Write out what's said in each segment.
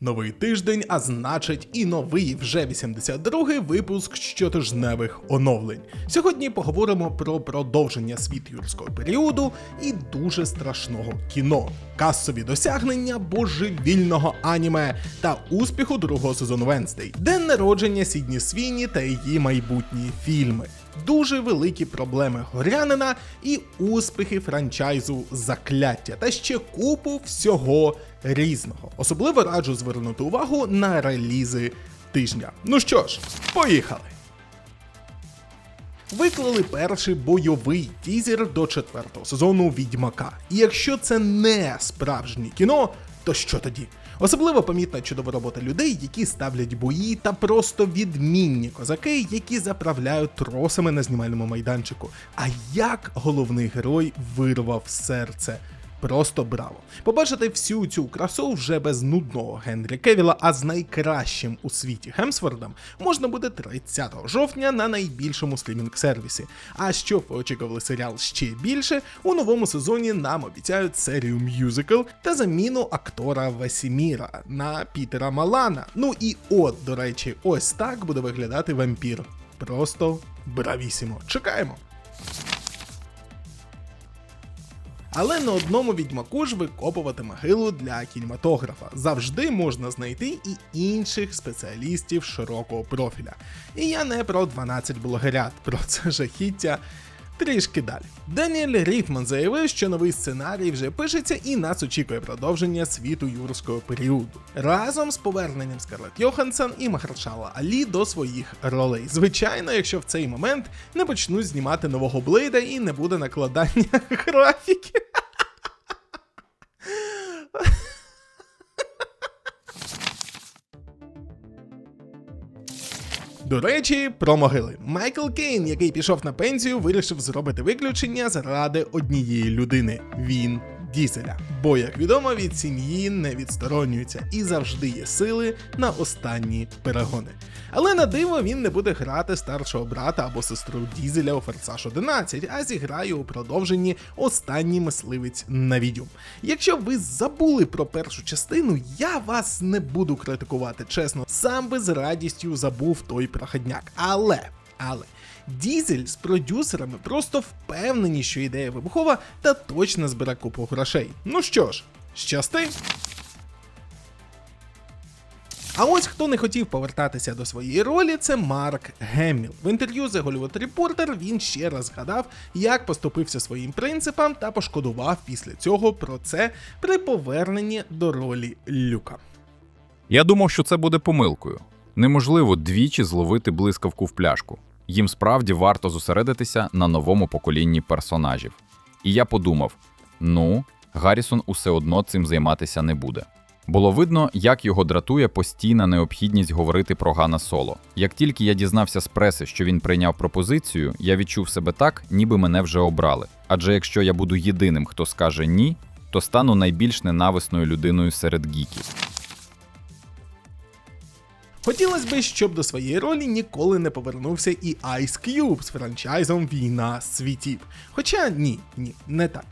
Новий тиждень, а значить, і новий вже 82-й випуск щотижневих оновлень. Сьогодні поговоримо про продовження світ юрського періоду і дуже страшного кіно, касові досягнення божевільного аніме та успіху другого сезону Венстей, день народження Сідні Свіні та її майбутні фільми. Дуже великі проблеми горянина і успіхи франчайзу закляття та ще купу всього різного. Особливо раджу звернути увагу на релізи тижня. Ну що ж, поїхали! Виклали перший бойовий тізер до четвертого сезону Відьмака. І якщо це не справжнє кіно, то що тоді? Особливо помітна чудова робота людей, які ставлять бої, та просто відмінні козаки, які заправляють тросами на знімальному майданчику. А як головний герой вирвав серце Просто браво! Побачити всю цю красу вже без нудного Генрі Кевіла, а з найкращим у світі Хемсвордом можна буде 30 жовтня на найбільшому стрімінг-сервісі. А щоб ви очікували серіал ще більше, у новому сезоні нам обіцяють серію мюзикл та заміну актора Весіміра на Пітера Малана. Ну і от, до речі, ось так буде виглядати вампір. Просто бравісімо. Чекаємо! Але на одному відьмаку ж викопувати могилу для кінематографа. Завжди можна знайти і інших спеціалістів широкого профіля. І я не про 12 блогерят, про це жахіття. Трішки далі. Даніель Рітман заявив, що новий сценарій вже пишеться і нас очікує продовження світу юрського періоду. Разом з поверненням Скарлетт Йоханссон і Махаршала Алі до своїх ролей. Звичайно, якщо в цей момент не почнуть знімати нового Блейда і не буде накладання графіки. До речі, про могили. Майкл Кейн, який пішов на пенсію, вирішив зробити виключення заради однієї людини. Він Дізеля. Бо, як відомо, від сім'ї не відсторонюється і завжди є сили на останні перегони. Але на диво він не буде грати старшого брата або сестру Дізеля у Форсаж 11, а зіграє у продовженні останній мисливець на відьом. Якщо ви забули про першу частину, я вас не буду критикувати, чесно, сам би з радістю забув той проходняк. Але, але. Дізель з продюсерами просто впевнені, що ідея вибухова та точно збере купу грошей. Ну що ж, щасти. А ось хто не хотів повертатися до своєї ролі, це Марк Гемміл. В інтерв'ю The Hollywood Reporter він ще раз згадав, як поступився своїм принципам та пошкодував після цього про це при поверненні до ролі Люка. Я думав, що це буде помилкою. Неможливо двічі зловити блискавку в пляшку. Їм справді варто зосередитися на новому поколінні персонажів. І я подумав: ну, Гаррісон усе одно цим займатися не буде. Було видно, як його дратує постійна необхідність говорити про Гана Соло. Як тільки я дізнався з преси, що він прийняв пропозицію, я відчув себе так, ніби мене вже обрали. Адже якщо я буду єдиним, хто скаже ні, то стану найбільш ненависною людиною серед гіків. Хотілося б, щоб до своєї ролі ніколи не повернувся і Ice Cube з франчайзом Війна світів. Хоча ні, ні, не так.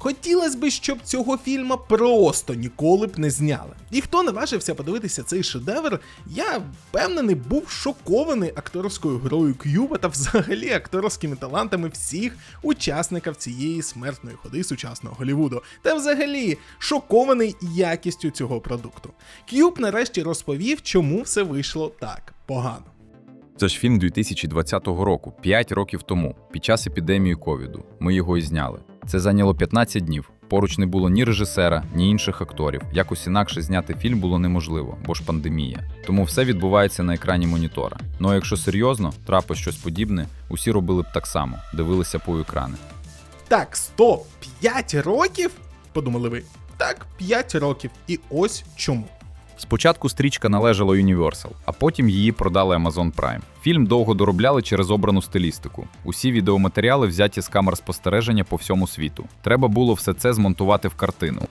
Хотілося б, щоб цього фільма просто ніколи б не зняли. І хто наважився подивитися цей шедевр, я впевнений був шокований акторською грою К'юба та взагалі акторськими талантами всіх учасників цієї смертної ходи сучасного Голлівуду. Та взагалі шокований якістю цього продукту. К'юб нарешті розповів, чому все вийшло так погано. Це ж фільм 2020 року, 5 років тому, під час епідемії ковіду. Ми його і зняли. Це зайняло 15 днів. Поруч не було ні режисера, ні інших акторів. Якось інакше зняти фільм було неможливо, бо ж пандемія. Тому все відбувається на екрані монітора. Ну а якщо серйозно, трапить щось подібне, усі робили б так само, дивилися по екрани. Так, стоп, 5 років? Подумали ви. Так, 5 років. І ось чому. Спочатку стрічка належала Universal, а потім її продали Amazon Prime. Фільм довго доробляли через обрану стилістику. Усі відеоматеріали взяті з камер спостереження по всьому світу. Треба було все це змонтувати в картину.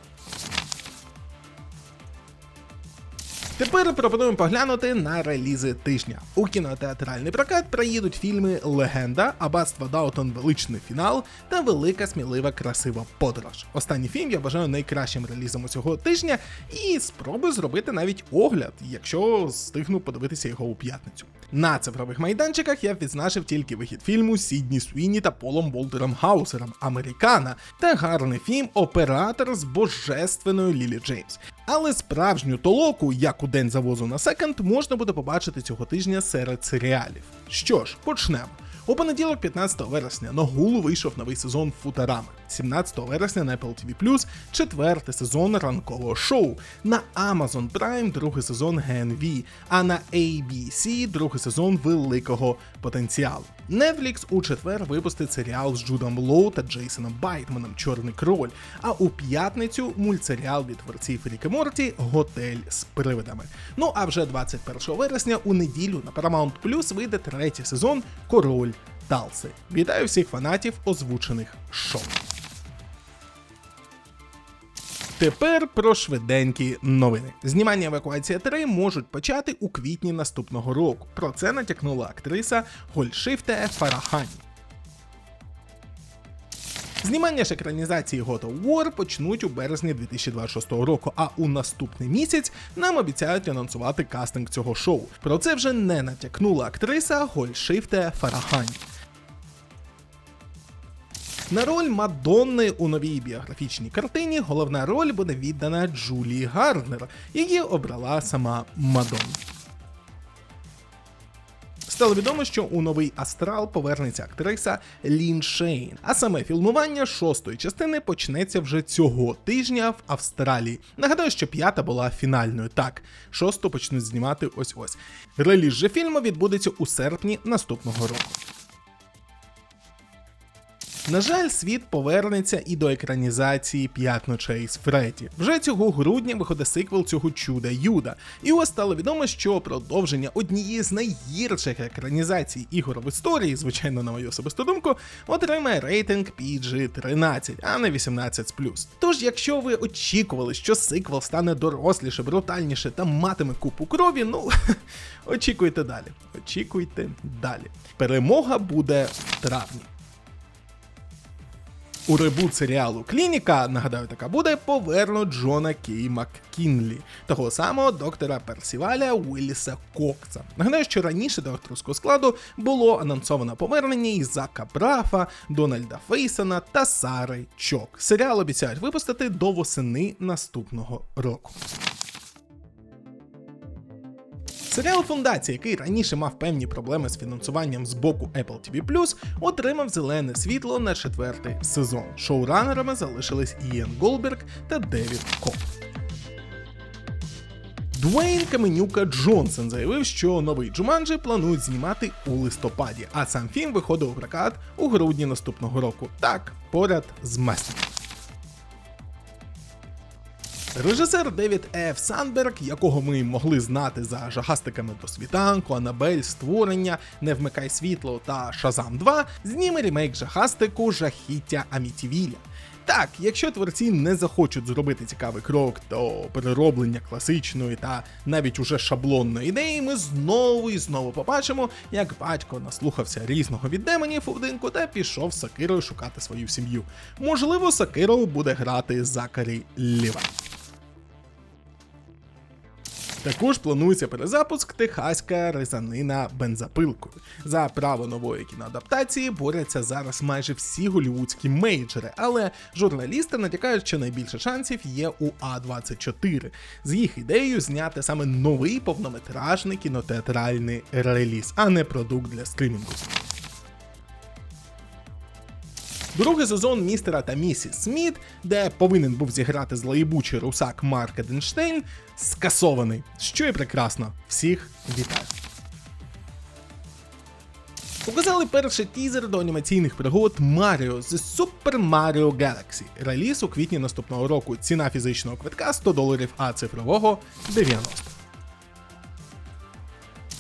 Тепер пропонуємо поглянути на релізи тижня. У кінотеатральний прокат приїдуть фільми Легенда, Аббатство Даутон Величний фінал та Велика смілива красива подорож. Останній фільм я вважаю найкращим релізом цього тижня і спробую зробити навіть огляд, якщо встигну подивитися його у п'ятницю. На цифрових майданчиках я відзначив тільки вихід фільму Сідні Суіні та Полом Волтером Хаусером Американа та гарний фільм Оператор з божественною Лілі Джеймс. Але справжню толоку, як у день завозу на секонд, можна буде побачити цього тижня серед серіалів. Що ж, почнемо. У понеділок, 15 вересня, на гулу вийшов новий сезон Футарами. 17 вересня на Apple TV+, четвертий сезон ранкового шоу. На Amazon Prime другий сезон ГНВ, а на ABC другий сезон великого потенціалу. Netflix у четвер випустить серіал з Джудом Лоу та Джейсоном Байтманом Чорний кроль. А у п'ятницю мультсеріал від творців Рік і Морті Готель з привидами. Ну а вже 21 вересня у неділю на Paramount Plus вийде третій сезон Король Талси. Вітаю всіх фанатів озвучених шоу. Тепер про швиденькі новини. Знімання евакуація 3 можуть почати у квітні наступного року. Про це натякнула актриса Гольшифте Фарахані. Знімання ж екранізації God of War почнуть у березні 2026 року, а у наступний місяць нам обіцяють анонсувати кастинг цього шоу. Про це вже не натякнула актриса Гольшифте Фарахані. На роль Мадонни у новій біографічній картині головна роль буде віддана Джулії Гарднер, її обрала сама Мадонна. Стало відомо, що у новий астрал повернеться актриса Лін Шейн. А саме фільмування шостої частини почнеться вже цього тижня в Австралії. Нагадаю, що п'ята була фінальною. Так, шосту почнуть знімати ось ось. Реліз же фільму відбудеться у серпні наступного року. На жаль, світ повернеться і до екранізації «П'ять ночей з Фредді. Вже цього грудня виходить сиквел цього чуда Юда. І ось стало відомо, що продовження однієї з найгірших екранізацій ігор в історії, звичайно, на мою особисту думку, отримає рейтинг PG-13, а не 18+. Тож, якщо ви очікували, що сиквел стане доросліше, брутальніше та матиме купу крові, ну очікуйте далі. Очікуйте далі. Перемога буде в травні. У ребут серіалу Клініка, нагадаю, така буде, повернуть Джона Кей Маккінлі, того самого доктора Персіваля Уіліса Кокса. Нагадаю, що раніше до акторського складу було анонсовано повернення із Зака Брафа, Дональда Фейсона та Сари Чок. Серіал обіцяють випустити до восени наступного року. Серіал Фундація, який раніше мав певні проблеми з фінансуванням з боку Apple TV+, отримав зелене світло на четвертий сезон. Шоуранерами залишились Ієн Голберг та Девід Коп. Дуейн Каменюка Джонсон заявив, що новий Джуманджі планують знімати у листопаді, а сам фільм виходив у прокат у грудні наступного року. Так, поряд з месником. Режисер Девід Ф. Санберг, якого ми могли знати за жахастиками до світанку, Анабель, Створення, Не вмикай світло та Шазам 2, зніме ремейк жахастику Жахіття Амітівіля. Так, якщо творці не захочуть зробити цікавий крок до перероблення класичної та навіть уже шаблонної ідеї, ми знову і знову побачимо, як батько наслухався різного від демонів у будинку та пішов Сакирою шукати свою сім'ю. Можливо, Сакирою буде грати Закарі Ліва. Також планується перезапуск техаська резанина бензопилкою. За право нової кіноадаптації борються зараз майже всі голівудські мейджори, але журналісти натякають, що найбільше шансів є у А24 з їх ідеєю зняти саме новий повнометражний кінотеатральний реліз, а не продукт для стримінгу. Другий сезон містера та місіс Сміт, де повинен був зіграти злоєбучий русак Марк Еденштейн, скасований, що і прекрасно. Всіх вітаю. Показали перший тізер до анімаційних пригод Маріо з Super Mario Galaxy. Реліз у квітні наступного року. Ціна фізичного квитка 100 доларів, а цифрового 90.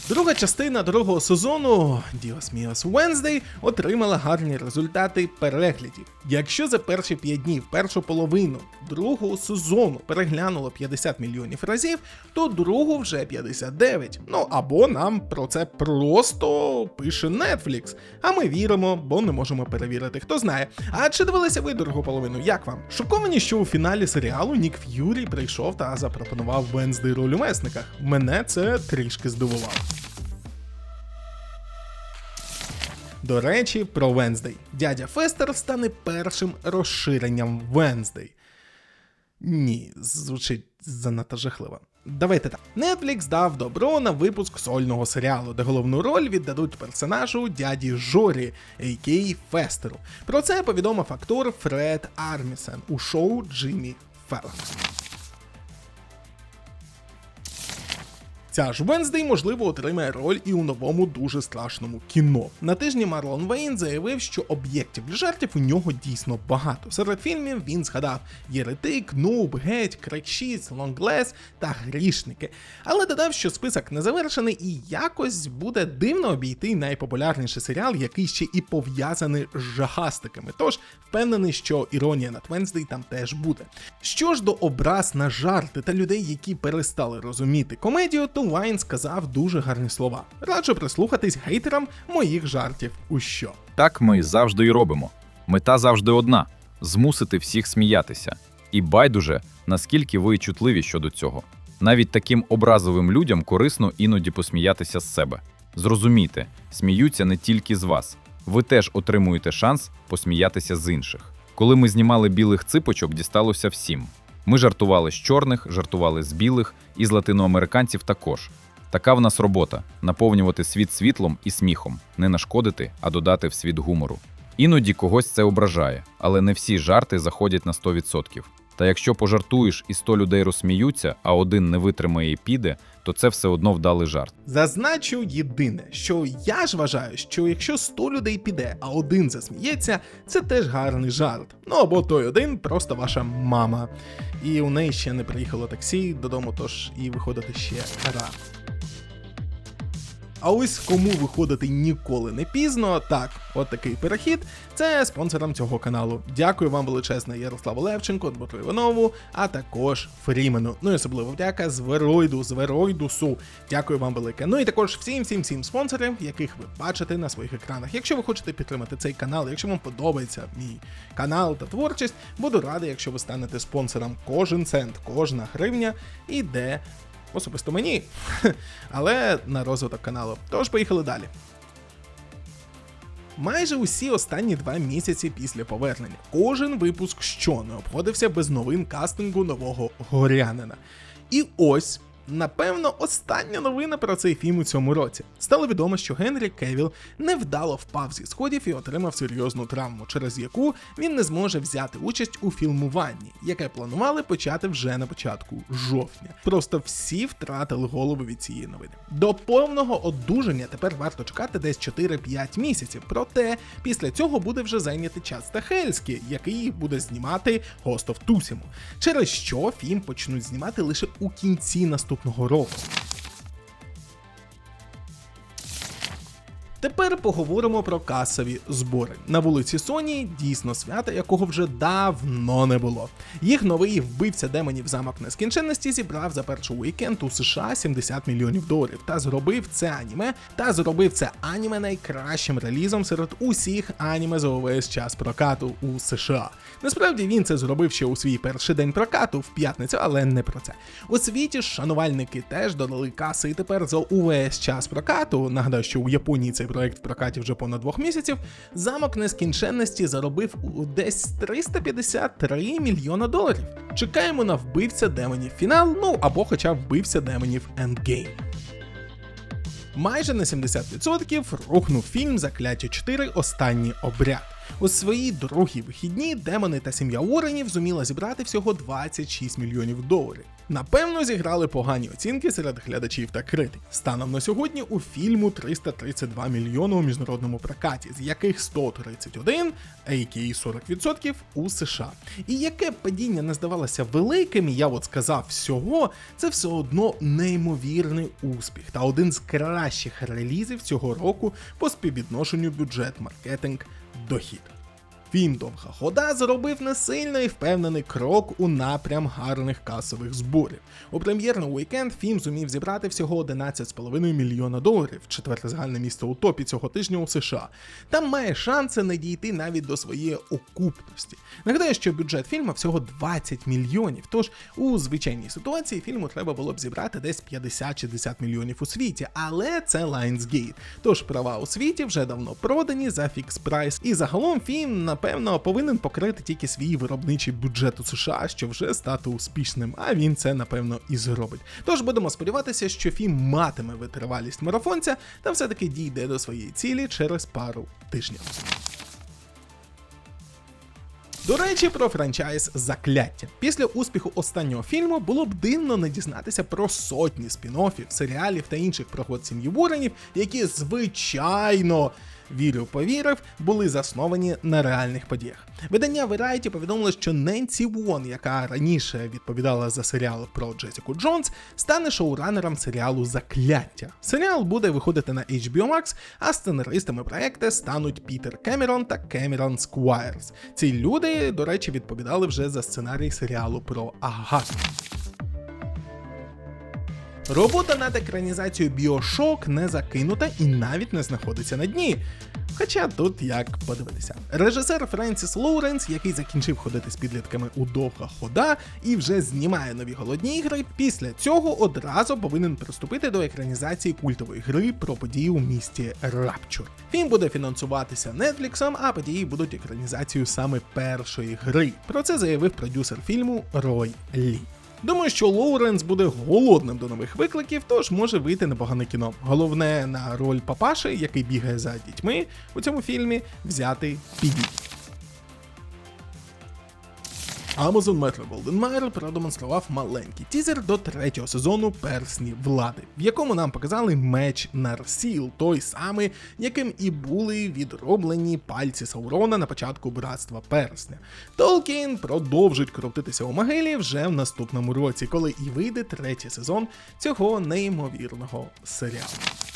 Друга частина другого сезону Dios Mios Wednesday отримала гарні результати переглядів. Якщо за перші 5 днів першу половину другого сезону переглянуло 50 мільйонів разів, то другу вже 59. Ну або нам про це просто пише Netflix. А ми віримо, бо не можемо перевірити, хто знає. А чи дивилися ви другу половину? Як вам? Шоковані, що у фіналі серіалу Нік Ф'юрі прийшов та запропонував Венздей роль у месниках. Мене це трішки здивувало. До речі, про Венздей. Дядя Фестер стане першим розширенням Венздей. Ні, звучить занадто жахливо. Давайте так. Netflix дав добро на випуск сольного серіалу, де головну роль віддадуть персонажу дяді Жорі, а.к.а. Фестеру. Про це повідомив актор Фред Армісен у шоу Джиммі Феллон. Ця ж Венздей, можливо, отримає роль і у новому дуже страшному кіно. На тижні Марлон Вейн заявив, що об'єктів для жартів у нього дійсно багато. Серед фільмів він згадав Єретик, Нуб, Геть, Крекшіц, Лонглес та Грішники. Але додав, що список не завершений і якось буде дивно обійти найпопулярніший серіал, який ще і пов'язаний з жахастиками. Тож впевнений, що іронія над Венздей там теж буде. Що ж до образ на жарти та людей, які перестали розуміти комедію, то Вайн сказав дуже гарні слова. Раджу прислухатись гейтерам моїх жартів у що. Так ми завжди і робимо. Мета завжди одна змусити всіх сміятися. І байдуже, наскільки ви чутливі щодо цього. Навіть таким образовим людям корисно іноді посміятися з себе. Зрозумійте, сміються не тільки з вас. Ви теж отримуєте шанс посміятися з інших. Коли ми знімали білих ципочок, дісталося всім. Ми жартували з чорних, жартували з білих і з латиноамериканців також. Така в нас робота наповнювати світ світлом і сміхом, не нашкодити, а додати в світ гумору. Іноді когось це ображає, але не всі жарти заходять на 100%. Та якщо пожартуєш і 100 людей розсміються, а один не витримає і піде, то це все одно вдалий жарт. Зазначу єдине, що я ж вважаю, що якщо 100 людей піде, а один засміється, це теж гарний жарт. Ну або той один просто ваша мама. І у неї ще не приїхало таксі додому, тож і виходити ще рано. А ось кому виходити ніколи не пізно, так, от такий перехід. Це спонсорам цього каналу. Дякую вам величезне Ярославу Левченко, Дмитру Іванову, а також Фрімену. Ну і особливо вдяка Зверойду, Зверойдусу. Дякую вам велике. Ну і також всім всім всім спонсорам, яких ви бачите на своїх екранах. Якщо ви хочете підтримати цей канал, якщо вам подобається мій канал та творчість, буду радий, якщо ви станете спонсором. Кожен цент, кожна гривня іде особисто мені, але на розвиток каналу. Тож поїхали далі. Майже усі останні два місяці після повернення кожен випуск що не обходився без новин кастингу нового горянина. І ось. Напевно, остання новина про цей фільм у цьому році. Стало відомо, що Генрі Кевіл невдало впав зі сходів і отримав серйозну травму, через яку він не зможе взяти участь у фільмуванні, яке планували почати вже на початку жовтня. Просто всі втратили голову від цієї новини. До повного одужання тепер варто чекати десь 4-5 місяців. Проте після цього буде вже зайнятий час Стахельський, який буде знімати of Tsushima, через що фільм почнуть знімати лише у кінці наступного року. Тепер поговоримо про касові збори. На вулиці Соні дійсно свята, якого вже давно не було. Їх новий вбивця демонів замок нескінченності зібрав за перший уікенд у США 70 мільйонів доларів та зробив це аніме та зробив це аніме найкращим релізом серед усіх аніме за увесь час прокату у США. Насправді він це зробив ще у свій перший день прокату в п'ятницю, але не про це. У світі шанувальники теж додали каси, і тепер за увесь час прокату. Нагадаю, що у Японії цей проект в прокаті вже понад двох місяців. Замок нескінченності заробив у десь 353 мільйона доларів. Чекаємо на вбивця демонів фінал, ну або хоча вбивця демонів ендгейм. Майже на 70% рухнув фільм Закляття 4 Останній обряд. У свої другі вихідні демони та сім'я Уорренів зуміла зібрати всього 26 мільйонів доларів. Напевно, зіграли погані оцінки серед глядачів та критиків. Станом на сьогодні у фільму 332 мільйони у міжнародному прокаті, з яких 131, а які 40% у США. І яке падіння не здавалося великим, я от сказав всього, це все одно неймовірний успіх та один з кращих релізів цього року по співвідношенню бюджет-маркетинг дохід. Фільм Довга хода зробив несильний впевнений крок у напрям гарних касових зборів. У прем'єрний уікенд фільм зумів зібрати всього 11,5 мільйона доларів, четверте загальне місце у топі цього тижня у США. Там має шанси не дійти навіть до своєї окупності. Нагадаю, що бюджет фільму всього 20 мільйонів. Тож у звичайній ситуації фільму треба було б зібрати десь 50-60 мільйонів у світі, але це Lionsgate. Тож права у світі вже давно продані за фікс прайс. І загалом фільм, напевно, повинен покрити тільки свій виробничий бюджет у США, щоб вже стати успішним. А він це напевно і зробить. Тож будемо сподіватися, що фільм матиме витривалість марафонця та все-таки дійде до своєї цілі через пару тижнів. До речі, про франчайз закляття. Після успіху останнього фільму було б дивно не дізнатися про сотні спін-оффів, серіалів та інших пригод сім'ї Воренів, які звичайно. Вірю, повірив, були засновані на реальних подіях. Видання Variety повідомило, що Ненсі Вон, яка раніше відповідала за серіал про Джесіку Джонс, стане шоуранером серіалу Закляття. Серіал буде виходити на HBO Max, а сценаристами проекту стануть Пітер Кемерон та Кемерон Сквайрс. Ці люди, до речі, відповідали вже за сценарій серіалу про Агату. Робота над екранізацією Біошок не закинута і навіть не знаходиться на дні. Хоча тут як подивитися. Режисер Френсіс Лоуренс, який закінчив ходити з підлітками у довга хода і вже знімає нові голодні ігри, після цього одразу повинен приступити до екранізації культової гри про події у місті Рапчур. Фільм буде фінансуватися Нетфліксом, а події будуть екранізацією саме першої гри. Про це заявив продюсер фільму Рой Лі. Думаю, що Лоуренс буде голодним до нових викликів, тож може вийти непогане кіно. Головне на роль папаші, який бігає за дітьми, у цьому фільмі взяти піді. Amazon Metro Golden Mile продемонстрував маленький тізер до третього сезону Персні влади, в якому нам показали меч Нарсіл, той самий, яким і були відроблені пальці Саурона на початку братства Персня. Толкін продовжить крутитися у могилі вже в наступному році, коли і вийде третій сезон цього неймовірного серіалу.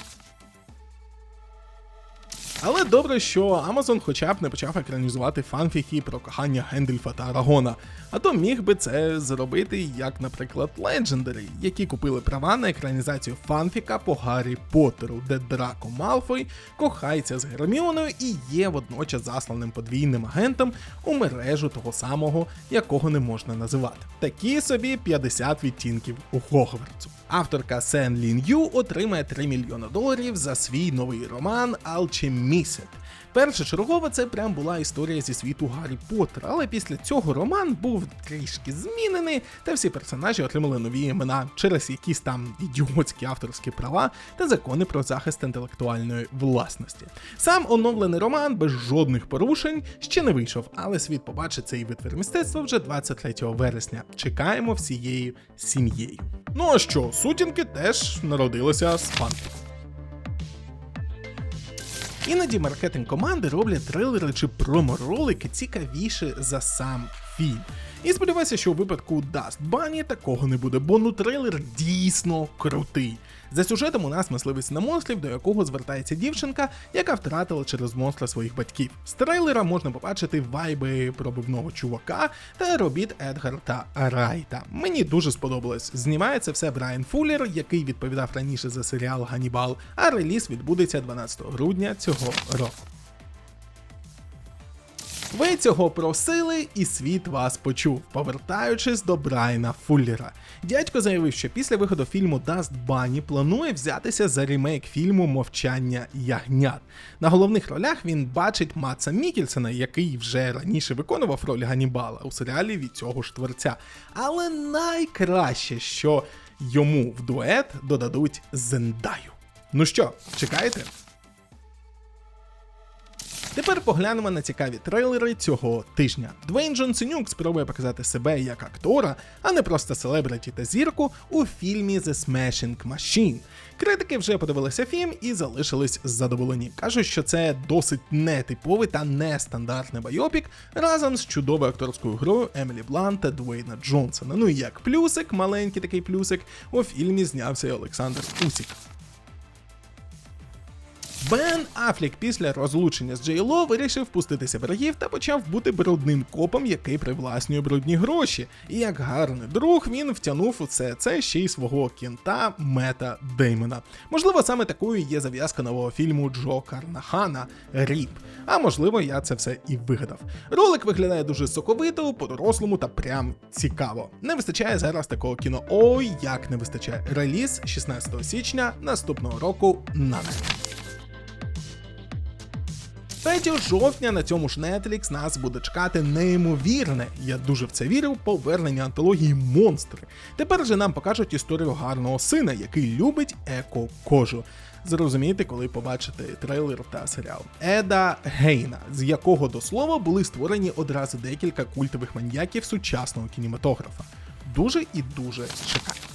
Але добре, що Amazon хоча б не почав екранізувати фанфіки про кохання Гендельфа та Арагона, а то міг би це зробити, як, наприклад, Legendary, які купили права на екранізацію фанфіка по Гаррі Поттеру, де Драко Малфой кохається з Герміоною і є водночас засланим подвійним агентом у мережу того самого, якого не можна називати. Такі собі 50 відтінків у Хогвартсу. Авторка Сен Лін Ю отримає 3 мільйона доларів за свій новий роман Alchemist. Першочергово це прям була історія зі світу Гаррі Поттера, але після цього роман був трішки змінений, та всі персонажі отримали нові імена через якісь там ідіотські авторські права та закони про захист інтелектуальної власності. Сам оновлений роман без жодних порушень ще не вийшов, але світ побачить цей витвір мистецтва вже 23 вересня. Чекаємо всією сім'єю. Ну а що, сутінки теж народилися з фанфіку. Іноді маркетинг команди роблять трейлери чи промо-ролики цікавіше за сам фільм. І сподіваюся, що у випадку Dust Bunny такого не буде, бо ну трейлер дійсно крутий. За сюжетом у нас мисливець на монстрів, до якого звертається дівчинка, яка втратила через монстра своїх батьків. З трейлера можна побачити вайби пробивного чувака та робіт Едгарта Райта. Мені дуже сподобалось. Знімається все Брайан Фуллер, який відповідав раніше за серіал Ганібал, а реліз відбудеться 12 грудня цього року. Ви цього просили, і світ вас почув, повертаючись до Брайана Фуллера. Дядько заявив, що після виходу фільму Dust Bunny планує взятися за ремейк фільму Мовчання ягнят. На головних ролях він бачить Матса Мікельсона, який вже раніше виконував роль Ганібала у серіалі від цього ж творця. Але найкраще, що йому в дует додадуть Зендаю. Ну що, чекаєте? Тепер поглянемо на цікаві трейлери цього тижня. Двейн Джонсенюк спробує показати себе як актора, а не просто селебриті та зірку у фільмі The Smashing Machine. Критики вже подивилися фільм і залишились задоволені. Кажуть, що це досить нетиповий та нестандартний байопік разом з чудовою акторською грою Емілі Блант та Дуейна Джонсона. Ну і як плюсик, маленький такий плюсик, у фільмі знявся і Олександр Усік. Бен Афлік після розлучення з Джей Ло вирішив пуститися берегів та почав бути брудним копом, який привласнює брудні гроші. І як гарний друг він втягнув у це це ще й свого кінта Мета Деймона. Можливо, саме такою є зав'язка нового фільму Джо Карнахана Ріп. А можливо, я це все і вигадав. Ролик виглядає дуже соковито, по-дорослому та прям цікаво. Не вистачає зараз такого кіно. Ой, як не вистачає. Реліз 16 січня наступного року на. 3 жовтня на цьому ж Netflix нас буде чекати неймовірне, я дуже в це вірив, повернення антології монстри. Тепер же нам покажуть історію гарного сина, який любить еко-кожу. Зрозумієте, коли побачите трейлер та серіал Еда Гейна, з якого до слова були створені одразу декілька культових маньяків сучасного кінематографа. Дуже і дуже чекаю.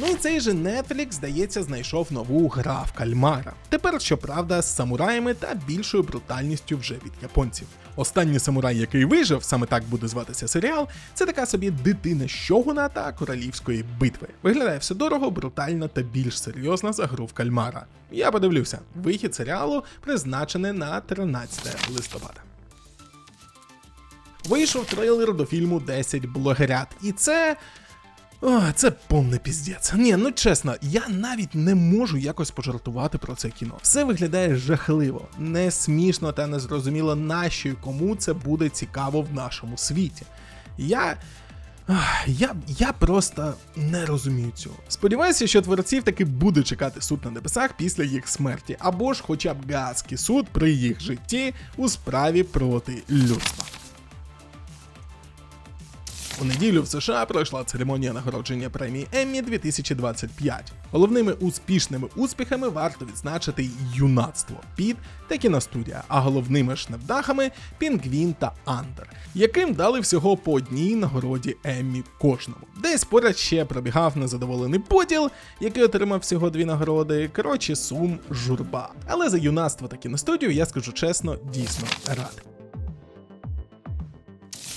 Ну і цей же Netflix, здається, знайшов нову гра в кальмара. Тепер, щоправда, з самураями та більшою брутальністю вже від японців. Останній самурай, який вижив, саме так буде зватися серіал, це така собі дитина щогуна та королівської битви. Виглядає все дорого, брутально та більш серйозно за гру в кальмара. Я подивлюся, вихід серіалу призначений на 13 листопада. Вийшов трейлер до фільму 10 блогерят, і це. О, це повний піздець. Ні, ну чесно, я навіть не можу якось пожартувати про це кіно. Все виглядає жахливо, не смішно та незрозуміло, нащо і кому це буде цікаво в нашому світі. Я. Я, я просто не розумію цього. Сподіваюся, що творців таки буде чекати суд на небесах після їх смерті, або ж хоча б гадський суд при їх житті у справі проти людства. У неділю в США пройшла церемонія нагородження премії Еммі 2025. Головними успішними успіхами варто відзначити юнацтво Піт та кіностудія, а головними ж невдахами Пінгвін та Андер, яким дали всього по одній нагороді Еммі кожному. Десь поряд ще пробігав незадоволений поділ, який отримав всього дві нагороди. Коротше, сум журба. Але за юнацтво та кіностудію я скажу чесно, дійсно радий.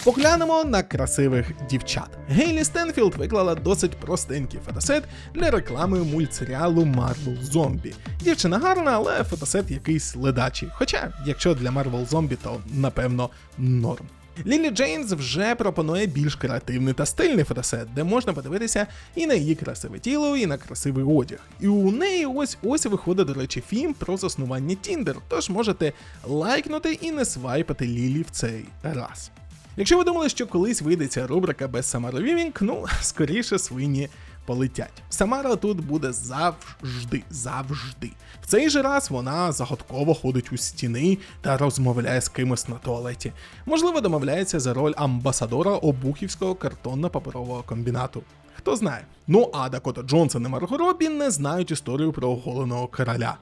Поглянемо на красивих дівчат. Гейлі Стенфілд виклала досить простенький фотосет для реклами мультсеріалу Marvel Zombie. Дівчина гарна, але фотосет якийсь ледачий. Хоча, якщо для Marvel Zombie, то напевно норм. Лілі Джеймс вже пропонує більш креативний та стильний фотосет, де можна подивитися і на її красиве тіло, і на красивий одяг. І у неї ось ось виходить, до речі, фільм про заснування Тіндер, тож можете лайкнути і не свайпати Лілі в цей раз. Якщо ви думали, що колись вийде ця рубрика без Самари Вівінг, ну скоріше свині полетять. Самара тут буде завжди, завжди. В цей же раз вона загадково ходить у стіни та розмовляє з кимось на туалеті. Можливо, домовляється за роль амбасадора обухівського картонно-паперового комбінату. Хто знає. Ну а Дакота Джонсон і Марго Робі не знають історію про оголеного короля.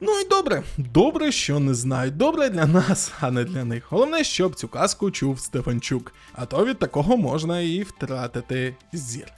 Ну і добре, добре, що не знають. Добре для нас, а не для них. Головне, щоб цю казку чув Стефанчук. А то від такого можна і втратити зір.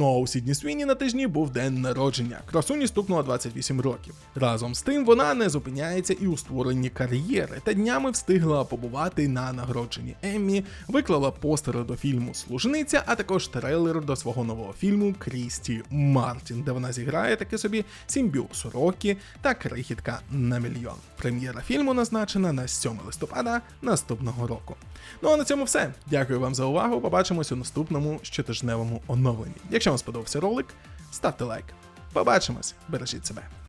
Ну а у Сідні Свіні на тижні був день народження. Красуні стукнуло 28 років. Разом з тим вона не зупиняється і у створенні кар'єри, та днями встигла побувати на нагородженні Еммі, виклала постери до фільму Служниця, а також трейлер до свого нового фільму Крісті Мартін, де вона зіграє таки собі симбіоз Рокі та крихітка на мільйон. Прем'єра фільму назначена на 7 листопада наступного року. Ну а на цьому все. Дякую вам за увагу. Побачимось у наступному щотижневому оновленні. Якщо вам сподобався ролик, ставте лайк. Побачимось, бережіть себе.